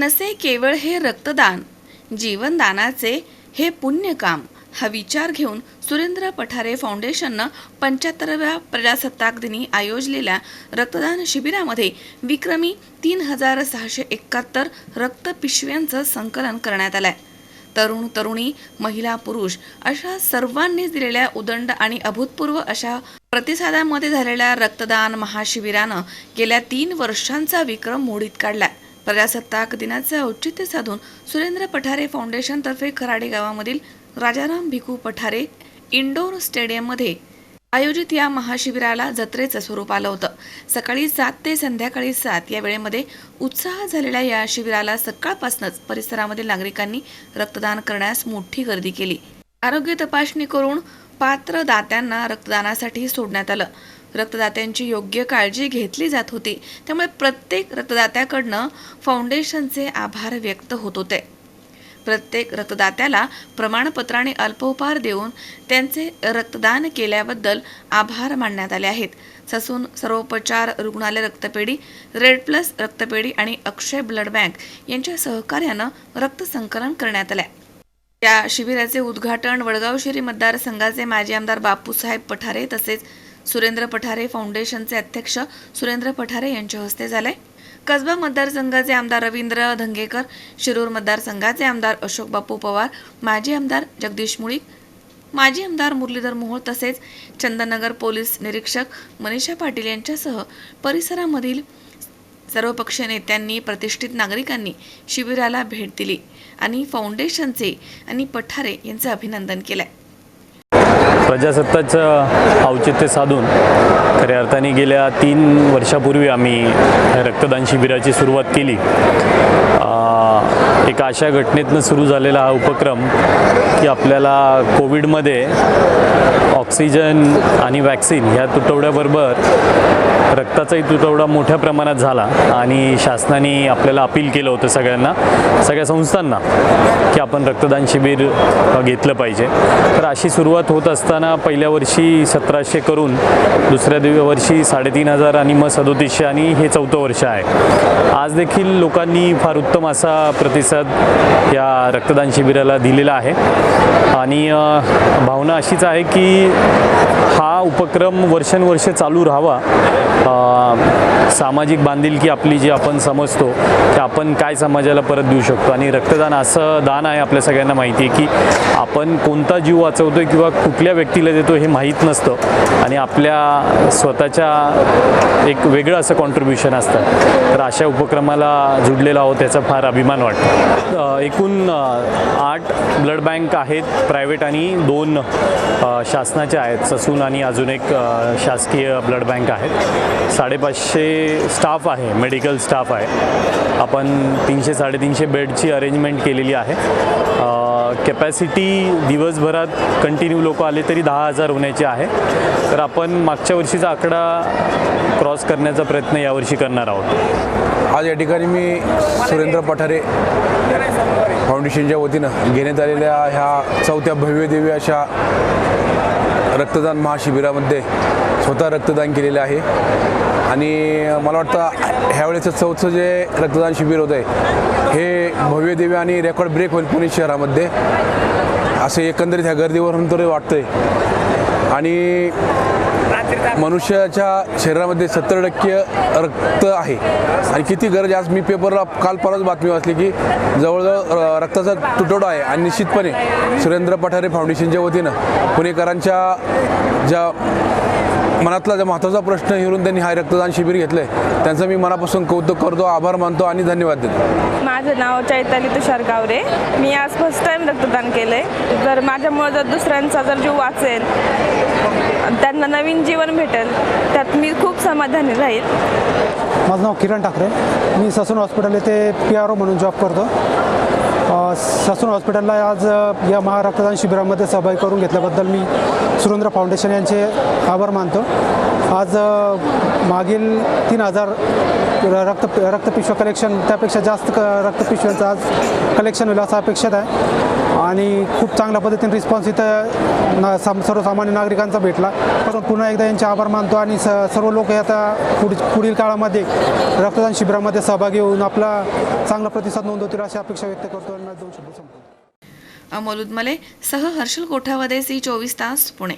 नसे केवळ हे रक्तदान जीवनदानाचे हे पुण्यकाम हा विचार घेऊन सुरेंद्र पठारे फाउंडेशननं पंच्याहत्तराव्या प्रजासत्ताक दिनी आयोजलेल्या रक्तदान शिबिरामध्ये विक्रमी तीन हजार सहाशे एकाहत्तर रक्तपिशव्यांचं संकलन करण्यात आलंय. तरुण तरुणी महिला पुरुष अशा सर्वांनीच दिलेल्या उदंड आणि अभूतपूर्व अशा प्रतिसादामध्ये झालेल्या रक्तदान महाशिबिरानं गेल्या तीन वर्षांचा विक्रम मोडीत काढलाय. प्रजासत्ताक दिनाचे औचित्य साधून सुरेंद्र पठारे फाउंडेशनतर्फे खराडे गावामधील राजाराम भिकू पठारे इंडोर स्टेडियममध्ये आयोजित या महाशिबिराला जत्रेचं स्वरूप आलं होतं. सकाळी सात ते संध्याकाळी सात या वेळेमध्ये उत्साह झालेल्या या शिबिराला सकाळपासूनच परिसरामधील नागरिकांनी रक्तदान करण्यास मोठी गर्दी केली. आरोग्य तपासणी करून पात्र दात्यांना रक्तदानासाठी सोडण्यात आलं. रक्तदात्यांची योग्य काळजी घेतली जात होती. त्यामुळे प्रत्येक रक्तदात्याकडनं फाउंडेशनचे आभार व्यक्त होत होते. प्रत्येक रक्तदात्याला प्रमाणपत्राने अल्पोपहार देऊन त्यांचे रक्तदान केल्याबद्दल आभार मानण्यात आले आहेत. ससून सर्वोपचार रुग्णालय रक्तपेढी रेड प्लस रक्तपेढी आणि अक्षय ब्लड बँक यांच्या सहकार्यानं रक्त संकलन करण्यात आलं या शिबिराचे उद्घाटन वडगाव शिरी मतदारसंघाचे माजी आमदार बापूसाहेब पठारे तसेच सुरेंद्र पठारे फाउंडेशनचे अध्यक्ष सुरेंद्र पठारे यांच्या हस्ते झाले. कसबा मतदारसंघाचे आमदार रवींद्र धंगेकर शिरूर मतदारसंघाचे आमदार अशोक बापू पवार माजी आमदार जगदीश मुळीक माजी आमदार मुरलीधर मोहोळ तसेच चंदनगर पोलीस निरीक्षक मनीषा पाटील यांच्यासह परिसरामधील सर्वपक्षीय नेत्यांनी प्रतिष्ठित नागरिकांनी शिबिराला भेट दिली आणि फाउंडेशनचे आणि पठारे यांचं अभिनंदन केलंय प्रजासत्ताचं औचित्य साधून खऱ्या अर्थाने गेल्या तीन वर्षापूर्वी आम्ही रक्तदान शिबिराची सुरुवात केली. एका अशा घटनेतनं सुरू झालेला हा उपक्रम की आपल्याला कोविडमध्ये ऑक्सिजन आणि वॅक्सिन ह्या तुटवड्याबरोबर रक्ताचाही तुटवडा मोठ्या प्रमाणात झाला आणि शासनाने आपल्याला अपील केलं होतं सगळ्यांना सगळ्या संस्थांना की आपण रक्तदान शिबिर घेतलं पाहिजे. तर अशी सुरुवात होत असताना पहिल्या वर्षी सतराशे करून दुसऱ्या दिव वर्षी साडेतीन हजार आणि मग सदोतीसशे आणि हे चौथं वर्ष आहे. आज देखील लोकांनी फार उत्तम असा प्रतिसाद या रक्तदान शिबिराला दिलेला आहे. आणि भावना अशीच आहे की हा उपक्रम वर्षानुवर्ष चालू राहावा सामाजिक बांधिलकी आपली जी आपण समजतो की आपण काय समाजाला परत देऊ शकतो? आणि रक्तदान असं दान आहे आपल्या सगळ्यांना माहिती आहे की आपण कोणता जीव वाचवतो किंवा कुठल्या व्यक्तीला देतो हे माहीत नसतं. आणि आपल्या स्वतःच्या एक वेगळं असं कॉन्ट्रीब्युशन असतं. तर अशा उपक्रमाला जुडलेला आहोत त्याचा फार अभिमान वाटतो. एकूण आठ ब्लड बँक आहेत प्रायव्हेट आणि दोन शासनाच्या शासनाचे आहेत. ससून आणि अजून एक शासकीय ब्लड बँक आहेत. साडेपाचशे स्टाफ आहे मेडिकल स्टाफ आहे. आपण तीनशे साडेतीनशे बेडची अरेंजमेंट केलेली आहे. कॅपॅसिटी दिवसभरात कंटिन्यू लोक आले तरी दहा हजार होण्याची आहे. तर आपण मागच्या वर्षीचा आकडा क्रॉस करण्याचा प्रयत्न यावर्षी करणार आहोत. आज या ठिकाणी मी सुरेंद्र पठारे फाउंडेशनच्या वतीनं घेण्यात आलेल्या ह्या चौथ्या भव्य अशा रक्तदान महाशिबिरामध्ये स्वतः रक्तदान केलेलं आहे. आणि मला वाटतं ह्यावेळेचं चौथं जे रक्तदान शिबिर होतं आहे हे भव्यदिव्य आणि रेकॉर्ड ब्रेक होईल पुणे शहरामध्ये. असे एकंदरीत ह्या गर्दीवरून तरी वाटतंय. आणि मनुष्याच्या शरीरामध्ये सत्तर टक्के रक्त आहे. आणि किती गरज आज मी पेपरला काल परत बातमी वाचली की जवळजवळ रक्ताचा तुटवडा आहे आणि निश्चितपणे सुरेंद्र पठारे फाउंडेशनच्या वतीनं पुणेकरांच्या ज्या मनातला ज्या महत्त्वाचा प्रश्न हेरून त्यांनी हा रक्तदान शिबिर घेतलं आहे त्यांचं मी मनापासून कौतुक करतो आभार मानतो आणि धन्यवाद देतो. माझं नाव चैताली तुषार गावरे. मी आज फर्स्ट टाईम रक्तदान केलं आहे जर माझ्यामुळं जर दुसऱ्यांचा जर जीव वाचेल त्यांना नवीन जीवन भेटेल त्यात मी खूप समाधानी राहील. माझं नाव किरण ठाकरे. मी ससून हॉस्पिटल येथे पी आर ओ म्हणून जॉब करतो. ससून हॉस्पिटलला आज या महारक्तदान शिबिरामध्ये सहभागी करून घेतल्याबद्दल मी सुरेंद्र फाउंडेशन यांचे आभार मानतो. आज मागील तीन हजार रक्त रक्तपिशव्या कलेक्शन त्यापेक्षा जास्त क रक्तपिशव्यांचं आज कलेक्शन होईल असं अपेक्षित आहे. आणि खूप चांगल्या पद्धतीने रिस्पॉन्स इथं ना साम सर्वसामान्य नागरिकांचा भेटला. परंतु पुन्हा एकदा यांचे आभार मानतो आणि स सर्व लोक आता पुढ पुढील काळामध्ये रक्तदान शिबिरामध्ये सहभागी होऊन आपला चांगला प्रतिसाद नोंदवतील अशी अपेक्षा व्यक्त करतो आणि दोन शब्द संपतो अमोल उदमले सह हर्षल कोठावदे सी चोवीस तास पुणे.